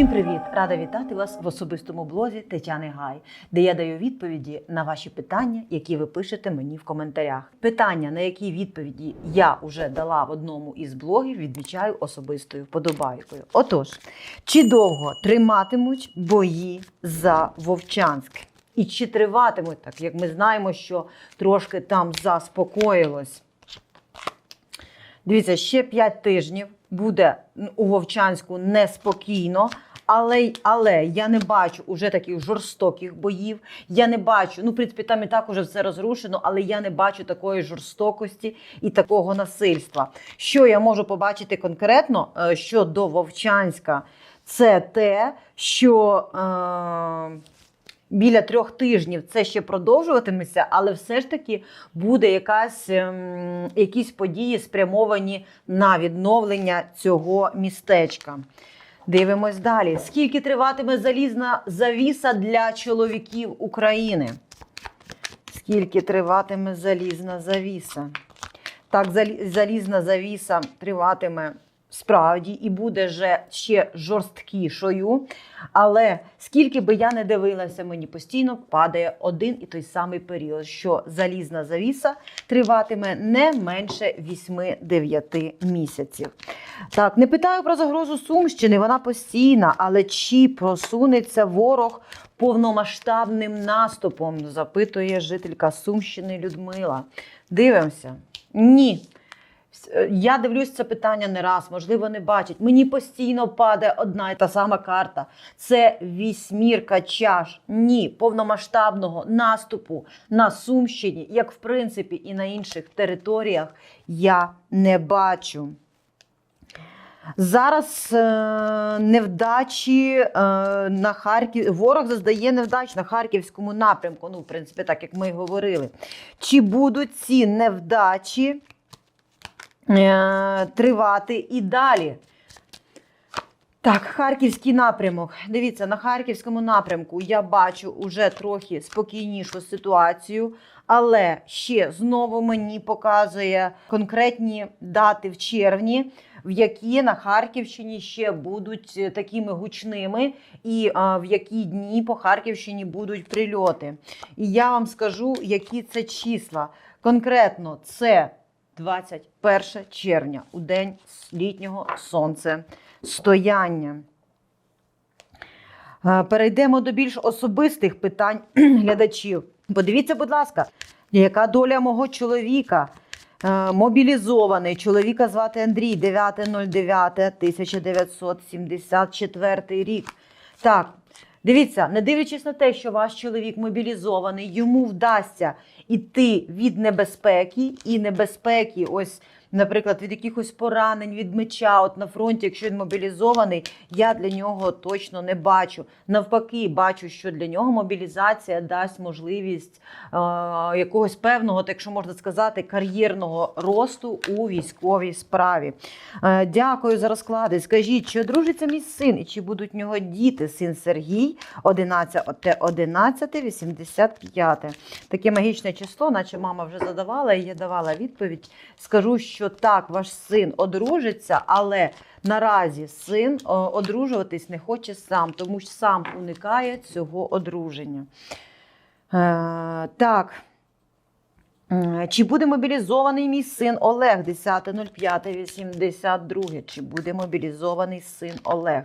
Усім привіт! Рада вітати вас в особистому блозі Тетяни Гай, де я даю відповіді на ваші питання, які ви пишете мені в коментарях. Питання, на які відповіді я вже дала в одному із блогів, відмічаю особистою вподобайкою. Отож, чи довго триматимуть бої за Вовчанськ? І чи триватимуть так, як ми знаємо, що трошки там заспокоїлось? Дивіться, ще 5 тижнів буде у Вовчанську неспокійно. Але, але я не бачу уже таких жорстоких боїв. Я не бачу, ну, в принципі, там і так уже все розрушено, але я не бачу такої жорстокості і такого насильства. Що я можу побачити конкретно е, щодо Вовчанська, це те, що. Е- біля трьох тижнів це ще продовжуватиметься, але все ж таки буде якась, ем, якісь події спрямовані на відновлення цього містечка. Дивимось далі. Скільки триватиме залізна завіса для чоловіків України? Скільки триватиме залізна завіса? Так, залізна завіса триватиме справді і буде же ще жорсткішою. Але скільки би я не дивилася, мені постійно падає один і той самий період, що залізна завіса триватиме не менше 8-9 місяців. Так, не питаю про загрозу Сумщини, вона постійна, але чи просунеться ворог повномасштабним наступом? Запитує жителька Сумщини Людмила. Дивимося. Ні. Е, Я дивлюсь це питання не раз, можливо, не бачать. Мені постійно падає одна і та сама карта. Це вісьмірка чаш. Ні, повномасштабного наступу на Сумщині, як в принципі і на інших територіях, я не бачу. Зараз е, невдачі е, на Харків. Ворог заздає невдач на харківському напрямку. Ну, в принципі, так як ми й говорили. Чи будуть ці невдачі тривати і далі? Так, харківський напрямок. Дивіться, на харківському напрямку я бачу уже трохи спокійнішу ситуацію, але ще знову мені показує конкретні дати в червні, в які на Харківщині ще будуть е, такими гучними, і а, в які дні по Харківщині будуть прильоти. І я вам скажу, які це числа. Конкретно це 21 червня, у день літнього сонцестояння. Е, Перейдемо до більш особистих питань глядачів. Подивіться, будь ласка, яка доля мого чоловіка? Е, Мобілізований. Чоловіка звати Андрій, 9.09.1974 рік. Так, дивіться, не дивлячись на те, що ваш чоловік мобілізований, йому вдасться іти від небезпеки і небезпеки, ось, наприклад, від якихось поранень, від меча, от на фронті, якщо він мобілізований, я для нього точно не бачу. Навпаки, бачу, що для нього мобілізація дасть можливість е, якогось певного, так якщо можна сказати, кар'єрного росту у військовій справі. Е, дякую за розклади. Скажіть, чи одружиться мій син і чи будуть в нього діти? Син Сергій, 11, 11 85. Таке магічне число, наче мама вже задавала, і я давала відповідь. Скажу, що так, ваш син одружиться, але наразі син одружуватись не хоче сам, тому що сам уникає цього одруження. Е, так. Чи буде мобілізований мій син Олег 10.05.82? Чи буде мобілізований син Олег?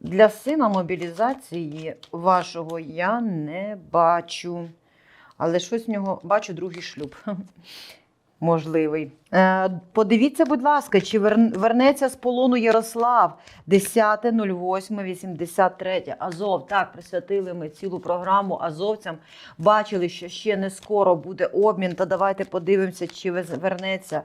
Для сина мобілізації вашого я не бачу. Але щось в нього бачу другий шлюб. Можливий. Е, подивіться, будь ласка, чи вернеться з полону Ярослав 10.08.83. Азов. Так, присвятили ми цілу програму азовцям. Бачили, що ще не скоро буде обмін. Та давайте подивимося, чи вернеться.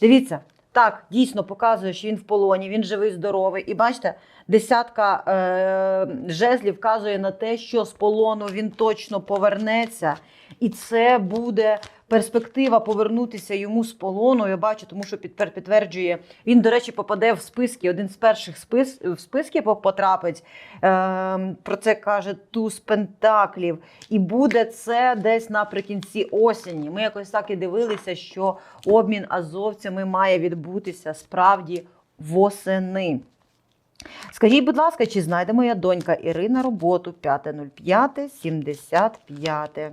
Дивіться, так, дійсно показує, що він в полоні, він живий, здоровий. І бачите, десятка е, жезлів вказує на те, що з полону він точно повернеться. І це буде перспектива повернутися йому з полону. Я бачу, тому що підтверджує. Він, до речі, попаде в списки. Один з перших спис, в списки потрапить. Е, про це каже туз пентаклів. І буде це десь наприкінці осені. Ми якось так і дивилися, що обмін азовцями має відбутися справді восени. Скажіть, будь ласка, чи знайде моя донька Ірина роботу 5.05.75?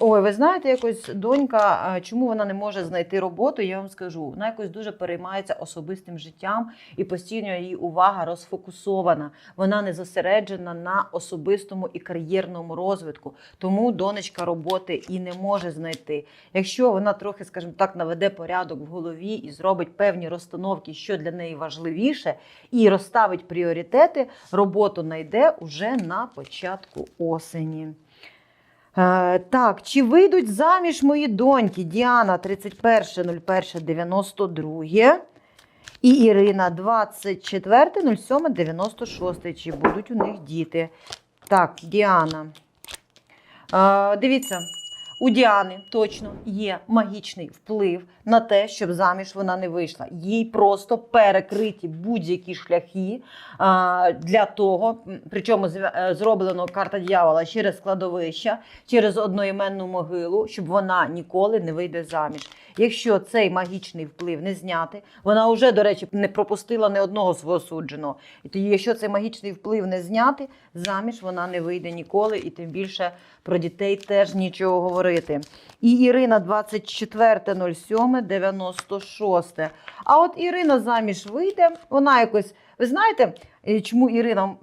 Ой, ви знаєте, якось донька, чому вона не може знайти роботу, я вам скажу. Вона якось дуже переймається особистим життям і постійно її увага розфокусована. Вона не зосереджена на особистому і кар'єрному розвитку. Тому донечка роботи і не може знайти. Якщо вона трохи, скажімо так, наведе порядок в голові і зробить певні розстановки, що для неї важливіше, і розставить пріоритети, роботу знайде уже на початку осені. Е, так, чи вийдуть заміж мої доньки Діана 31.01.92 і Ірина 24.07.96. Чи будуть у них діти? Так, Діана. Е, дивіться, у Діани точно є магічний вплив на те, щоб заміж вона не вийшла. Їй просто перекриті будь-які шляхи а, для того, причому е, зроблено карта дьявола через складовища, через одноіменну могилу, щоб вона ніколи не вийде заміж. Якщо цей магічний вплив не зняти, вона вже, до речі, не пропустила ні одного свого судженого. І тоді, якщо цей магічний вплив не зняти, заміж вона не вийде ніколи, і тим більше про дітей теж нічого говорити. І Ірина 24.07.96. А от Ірина заміж вийде, вона якось, ви знаєте, чому Ірина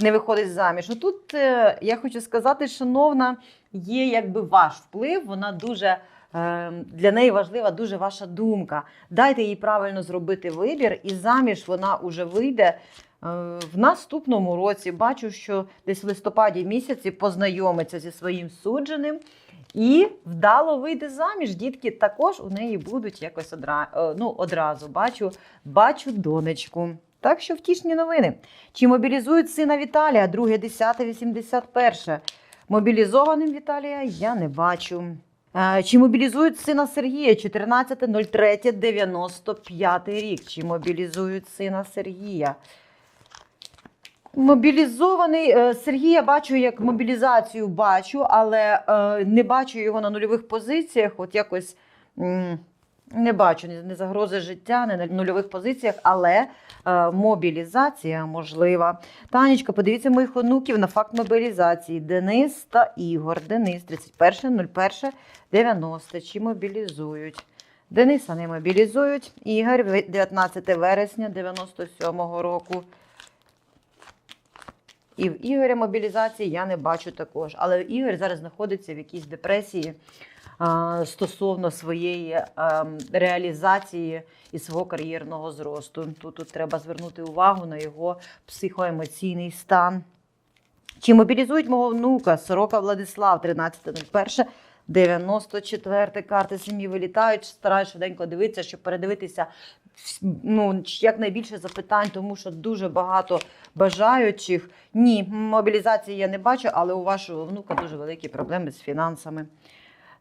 не виходить заміж? Тут е, я хочу сказати, шановна, є якби ваш вплив, вона дуже. е, Для неї важлива дуже ваша думка. Дайте їй правильно зробити вибір, і заміж вона вже вийде в наступному році. Бачу, що десь в листопаді місяці познайомиться зі своїм судженим і вдало вийде заміж. Дітки також у неї будуть якось одра... е, ну, одразу. Бачу, бачу донечку. Так що втішні новини. Чи мобілізують сина Віталія 2, 10, 81? Мобілізованим Віталія я не бачу. Е, Чи мобілізують сина Сергія 14.03.95 рік? Чи мобілізують сина Сергія? Мобілізований е, Сергій, я бачу як мобілізацію бачу, але е, не бачу його на нульових позиціях. От якось не бачу ні загрози життя, ні на нульових позиціях, але е, мобілізація можлива. Танечка, подивіться моїх онуків на факт мобілізації. Денис та Ігор. Денис 31.01.90. Чи мобілізують? Дениса не мобілізують. Ігор 19 вересня 97-го року. І в Ігоря мобілізації я не бачу також. Але Ігор зараз знаходиться в якійсь депресії а, стосовно своєї а, реалізації і свого кар'єрного зросту. Тут, тут треба звернути увагу на його психоемоційний стан. Чи мобілізують мого внука Сорока Владислав 13.01. 94 карти самі вилітають, стараюсь швиденько дивитися, щоб передивитися ну, якнайбільше запитань, тому що дуже багато бажаючих. Ні, мобілізації я не бачу, але у вашого внука дуже великі проблеми з фінансами.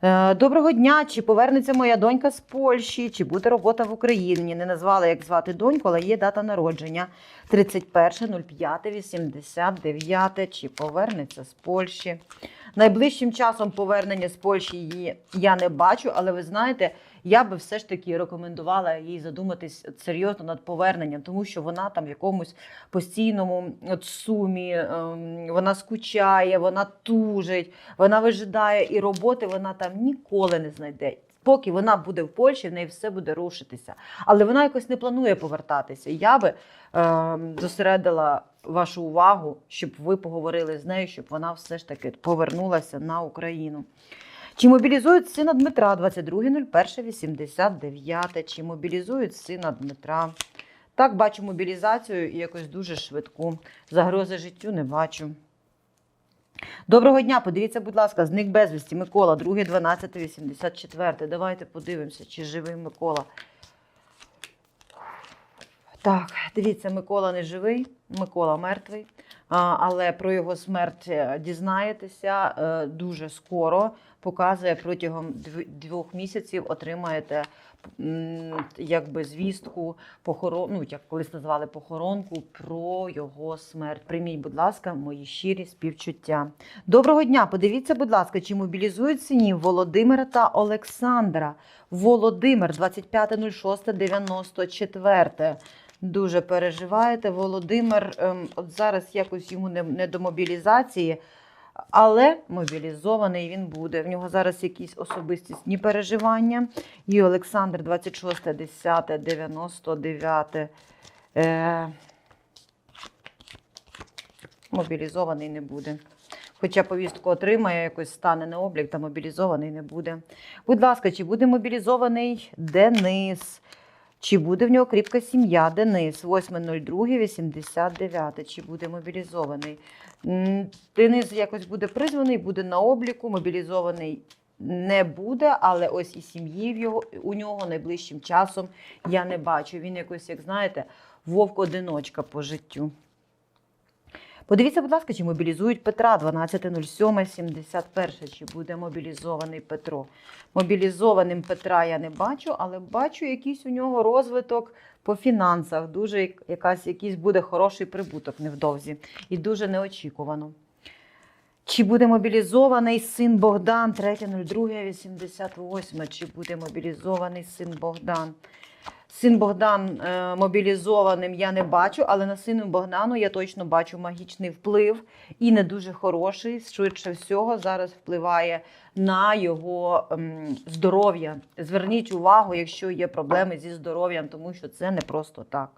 Е, Доброго дня! Чи повернеться моя донька з Польщі, чи буде робота в Україні? Не назвала, як звати доньку, але є дата народження 31.05.89. Чи повернеться з Польщі? Найближчим часом повернення з Польщі її я не бачу, але ви знаєте, я би все ж таки рекомендувала їй задуматись серйозно над поверненням, тому що вона там в якомусь постійному сумі, ем, вона скучає, вона тужить, вона вижидає і роботи вона там ніколи не знайде. Поки вона буде в Польщі, в неї все буде рушитися. Але вона якось не планує повертатися. Я би ем, зосередила вашу увагу, щоб ви поговорили з нею, щоб вона все ж таки повернулася на Україну. Чи мобілізують сина Дмитра 22.01.89? Чи мобілізують сина Дмитра? Так, бачу мобілізацію і якось дуже швидку. Загрози життю не бачу. Доброго дня, подивіться, будь ласка, зник безвісті Микола, 2.12.84. Давайте подивимося, чи живий Микола. Так, дивіться, Микола не живий, Микола мертвий. Але про його смерть е, дізнаєтеся е, дуже скоро. Показує протягом двох місяців отримаєте якби звістку похорон, ну, як колись назвали похоронку про його смерть. Прийміть, будь ласка, мої щирі співчуття. Доброго дня! Подивіться, будь ласка, чи мобілізують синів Володимира та Олександра. Володимир 25.06.94. Дуже переживаєте. Володимир, ем, от зараз якось йому не, не до мобілізації, але мобілізований він буде. В нього зараз якісь особистісні переживання. І Олександр 26, 10, 99. Е, мобілізований не буде. Хоча повістку отримає, якось стане на облік, та мобілізований не буде. Будь ласка, чи буде мобілізований Денис? Чи буде в нього кріпка сім'я? Денис, 8.02.89. Чи буде мобілізований? Денис якось буде призваний, буде на обліку, мобілізований не буде, але ось і сім'ї в його, у нього найближчим часом я не бачу. Він якось, як знаєте, вовк-одиночка по життю. Подивіться, будь ласка, чи мобілізують Петра 12.07.71. Чи буде мобілізований Петро? Мобілізованим Петра я не бачу, але бачу якийсь у нього розвиток по фінансах. Дуже якась, якийсь буде хороший прибуток невдовзі і дуже неочікувано. Чи буде мобілізований син Богдан 3.02.88? Чи буде мобілізований син Богдан? Син Богдан е, мобілізованим я не бачу, але на сину Богдану я точно бачу магічний вплив і не дуже хороший. Швидше всього, зараз впливає на його ем, здоров'я. Зверніть увагу, якщо є проблеми зі здоров'ям, тому що це не просто так.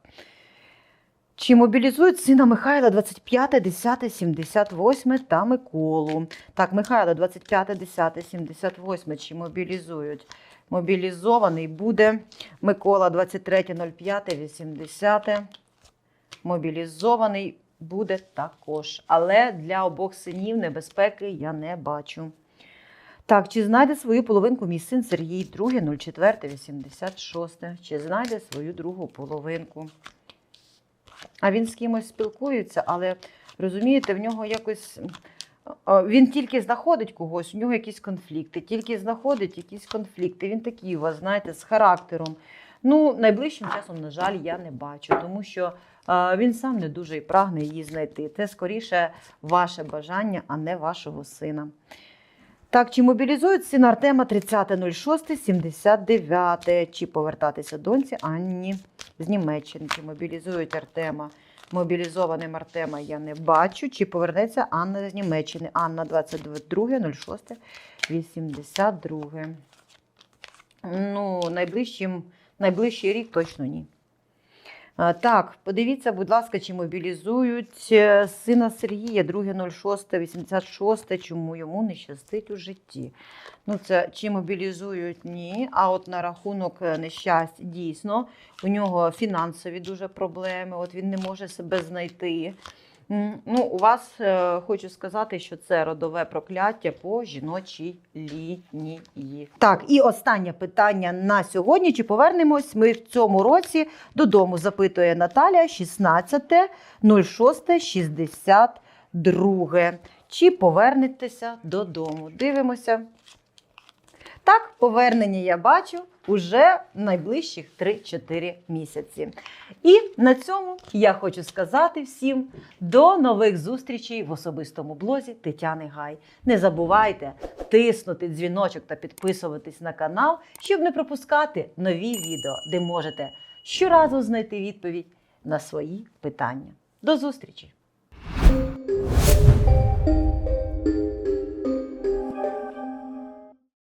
Чи мобілізують сина Михайла 25, 10, 78 та Миколу? Так, Михайло 25, 10, 78. Чи мобілізують? Мобілізований буде Микола 23.05, 80. Мобілізований буде також. Але для обох синів небезпеки я не бачу. Так, чи знайде свою половинку мій син Сергій 2.04.86? Чи знайде свою другу половинку? А він з кимось спілкується, але розумієте, в нього якось. Він тільки знаходить когось, у нього якісь конфлікти, тільки знаходить якісь конфлікти. Він такий у вас, знаєте, з характером. Ну, найближчим часом, на жаль, я не бачу, тому що він сам не дуже і прагне її знайти. Це скоріше ваше бажання, а не вашого сина. Так, чи мобілізують сина Артема 30.06.79? Чи повертатися доньці Анні з Німеччини? Чи мобілізують Артема? Мобілізованим Артема я не бачу. Чи повернеться Анна з Німеччини? Анна 22.06.82. Ну, найближчим, найближчий рік точно ні. Так, подивіться, будь ласка, чи мобілізують е, сина Сергія 2.06.86, чому йому не щастить у житті. Ну, це чи мобілізують ні. А от на рахунок е, нещастя, дійсно, у нього фінансові дуже проблеми, от він не може себе знайти. Ну, у вас е, хочу сказати, що це родове прокляття по жіночій лінії. Так, і останнє питання на сьогодні. Чи повернемось ми в цьому році додому? Запитує Наталя 16.06.62. Чи повернетеся додому? Дивимося. Так, повернення я бачу уже найближчих 3-4 місяці. І на цьому я хочу сказати всім до нових зустрічей в особистому блозі Тетяни Гай. Не забувайте тиснути дзвіночок та підписуватись на канал, щоб не пропускати нові відео, де можете щоразу знайти відповідь на свої питання. До зустрічі!